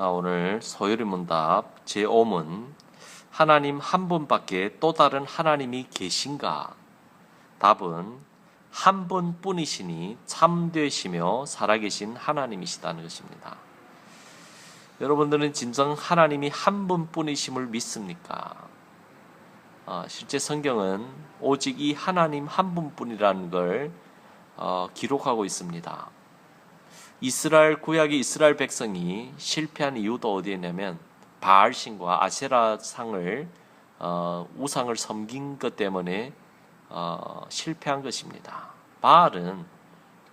아, 오늘 소요리 문답 제5문 하나님 한 분밖에 또 다른 하나님이 계신가? 답은 한 분뿐이시니 참되시며 살아계신 하나님이시다는 것입니다. 여러분들은 진정 하나님이 한 분뿐이심을 믿습니까? 어, 실제 성경은 오직 이 하나님 한 분뿐이라는 걸 어, 기록하고 있습니다. 이스라엘 구약의 이스라엘 백성이 실패한 이유도 어디에 있냐면 바알 신과 아세라 상을 어, 우상을 섬긴 것 때문에 어, 실패한 것입니다. 바알은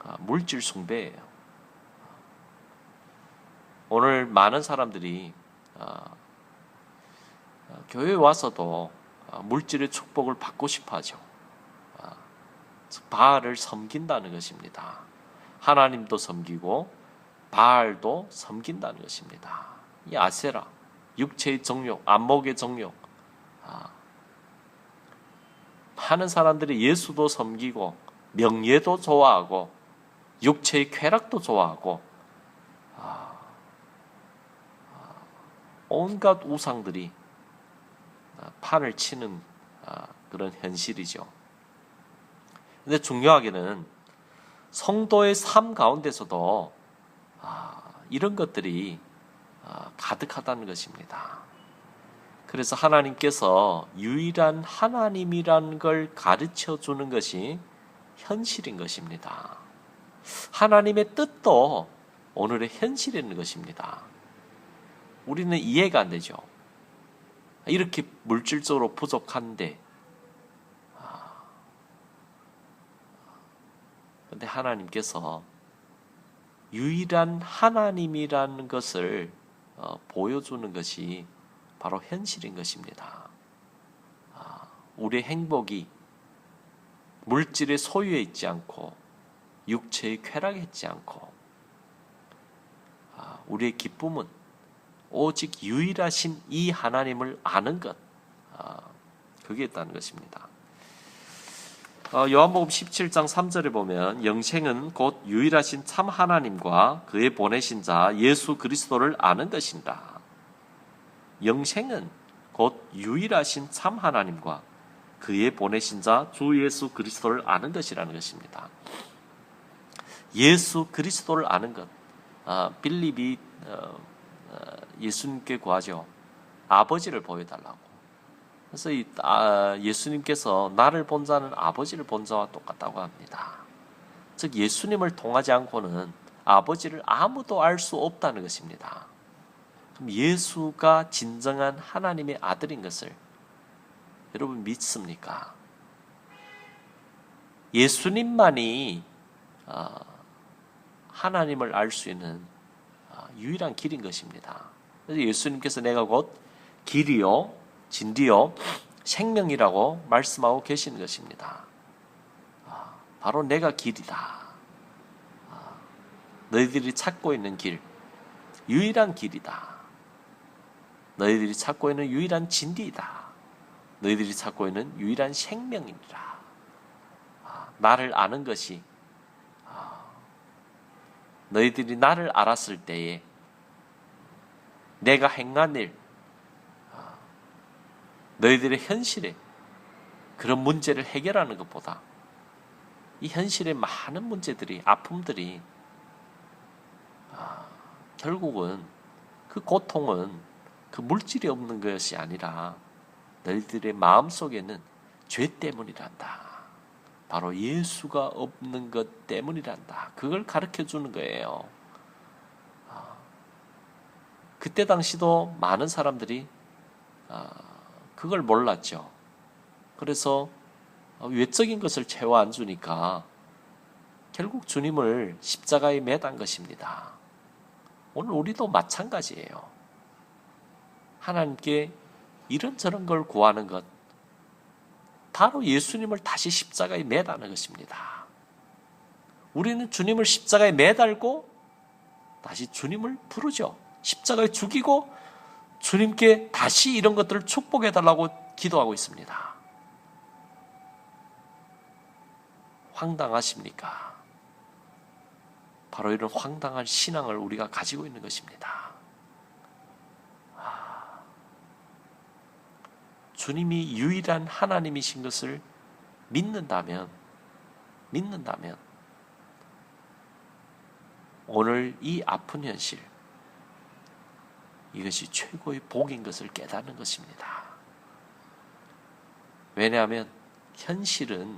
어, 물질 숭배예요. 오늘 많은 사람들이 어, 어, 교회에 와서도 어, 물질의 축복을 받고 싶어 하죠. 어, 즉 바알을 섬긴다는 것입니다. 하나님도 섬기고 바알도 섬긴다는 것입니다. 이 아세라, 육체의 정욕, 안목의 정욕. 아, 많은 사람들이 예수도 섬기고 명예도 좋아하고 육체의 쾌락도 좋아하고 아, 아, 온갖 우상들이 아, 판을 치는 아, 그런 현실이죠. 근데 중요하게는 성도의 삶 가운데서도 아, 이런 것들이 아, 가득하다는 것입니다. 그래서 하나님께서 유일한 하나님이라는 걸 가르쳐 주는 것이 현실인 것입니다. 하나님의 뜻도 오늘의 현실인 것입니다. 우리는 이해가 안 되죠. 이렇게 물질적으로 부족한데, 근데 하나님께서 유일한 하나님이라는 것을 어, 보여주는 것이 바로 현실인 것입니다. 아, 우리의 행복이 물질의 소유에 있지 않고 육체의 쾌락에 있지 않고 아, 우리의 기쁨은 오직 유일하신 이 하나님을 아는 것 아, 그게 있다는 것입니다. 어, 요한복음 17장 3절에 보면 영생은 곧 유일하신 참 하나님과 그의 보내신 자 예수 그리스도를 아는 것인가. 영생은 곧 유일하신 참 하나님과 그의 보내신 자 주 예수 그리스도를 아는 것이라는 것입니다. 예수 그리스도를 아는 것. 아, 빌립이 어, 어, 예수님께 구하죠. 아버지를 보여달라고. 그래서 이, 아, 예수님께서 나를 본 자는 아버지를 본 자와 똑같다고 합니다. 즉 예수님을 통하지 않고는 아버지를 아무도 알 수 없다는 것입니다. 그럼 예수가 진정한 하나님의 아들인 것을 여러분 믿습니까? 예수님만이 아, 하나님을 알 수 있는 아, 유일한 길인 것입니다. 그래서 예수님께서 내가 곧 길이요 진리요 생명이라고 말씀하고 계시는 것입니다. 아, 바로 내가 길이다. 아, 너희들이 찾고 있는 길, 유일한 길이다. 너희들이 찾고 있는 유일한 진리이다. 너희들이 찾고 있는 유일한 생명이라. 아, 나를 아는 것이 너희들이 나를 알았을 때에 내가 행한 일, 너희들의 현실에 그런 문제를 해결하는 것보다 이 현실의 많은 문제들이 아픔들이 아, 결국은 그 고통은 그 물질이 없는 것이 아니라 너희들의 마음 속에는 죄 때문이란다. 바로 예수가 없는 것 때문이란다. 그걸 가르쳐 주는 거예요. 아, 그때 당시도 많은 사람들이 아, 그걸 몰랐죠. 그래서 외적인 것을 채워 안 주니까 결국 주님을 십자가에 매단 것입니다. 오늘 우리도 마찬가지예요. 하나님께 이런저런 걸 구하는 것, 바로 예수님을 다시 십자가에 매다는 것입니다. 우리는 주님을 십자가에 매달고 다시 주님을 부르죠. 십자가에 죽이고 주님께 다시 이런 것들을 축복해 달라고 기도하고 있습니다. 황당하십니까? 바로 이런 황당한 신앙을 우리가 가지고 있는 것입니다. 아, 주님이 유일한 하나님이신 것을 믿는다면, 믿는다면, 오늘 이 아픈 현실, 이것이 최고의 복인 것을 깨닫는 것입니다. 왜냐하면 현실은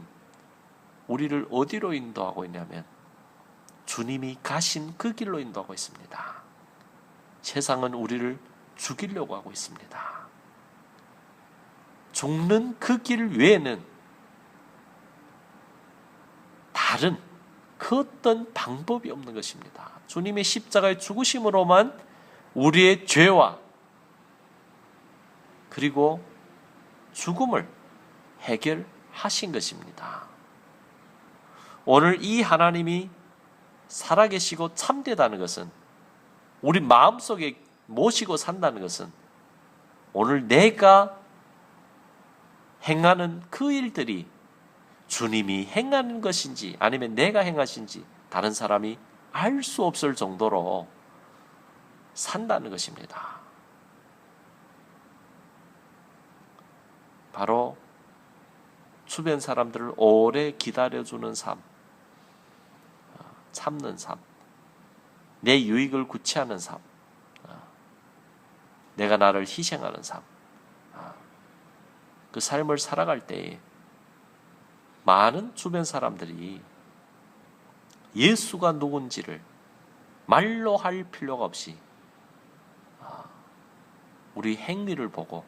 우리를 어디로 인도하고 있냐면 주님이 가신 그 길로 인도하고 있습니다. 세상은 우리를 죽이려고 하고 있습니다. 죽는 그 길 외에는 다른 그 어떤 방법이 없는 것입니다. 주님의 십자가의 죽으심으로만 우리의 죄와 그리고 죽음을 해결하신 것입니다. 오늘 이 하나님이 살아계시고 참되다는 것은 우리 마음속에 모시고 산다는 것은 오늘 내가 행하는 그 일들이 주님이 행하는 것인지 아니면 내가 행하신지 다른 사람이 알 수 없을 정도로 산다는 것입니다. 바로 주변 사람들을 오래 기다려주는 삶, 어, 참는 삶, 내 유익을 구취하는 삶, 어, 내가 나를 희생하는 삶, 어, 그 삶을 살아갈 때에 많은 주변 사람들이 예수가 누군지를 말로 할 필요가 없이 우리 행위를 보고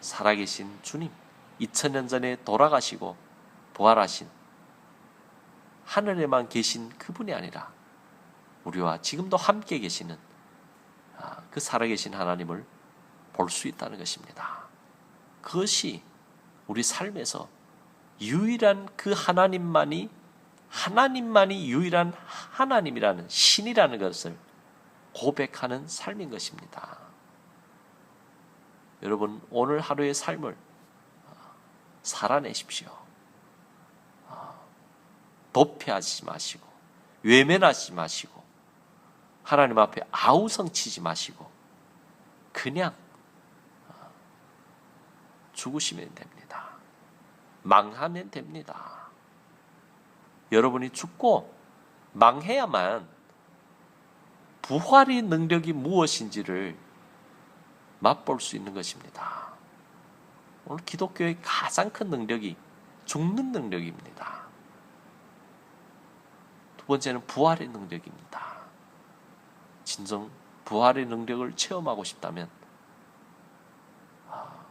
살아계신 주님, 2000년 전에 돌아가시고 부활하신 하늘에만 계신 그분이 아니라 우리와 지금도 함께 계시는 아, 그 살아계신 하나님을 볼 수 있다는 것입니다. 그것이 우리 삶에서 유일한 그 하나님만이 하나님만이 유일한 하나님이라는 신이라는 것을 고백하는 삶인 것입니다. 여러분 오늘 하루의 삶을 살아내십시오. 도피하지 마시고 외면하지 마시고 하나님 앞에 아우성치지 마시고 그냥 죽으시면 됩니다. 망하면 됩니다. 여러분이 죽고 망해야만 부활의 능력이 무엇인지를 맛볼 수 있는 것입니다. 오늘 기독교의 가장 큰 능력이 죽는 능력입니다. 두 번째는 부활의 능력입니다. 진정 부활의 능력을 체험하고 싶다면 아,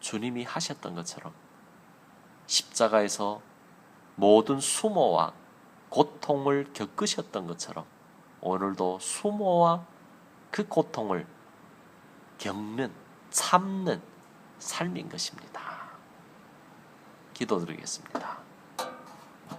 주님이 하셨던 것처럼 십자가에서 모든 수모와 고통을 겪으셨던 것처럼 오늘도 수모와 그 고통을 겪는, 참는 삶인 것입니다. 기도드리겠습니다.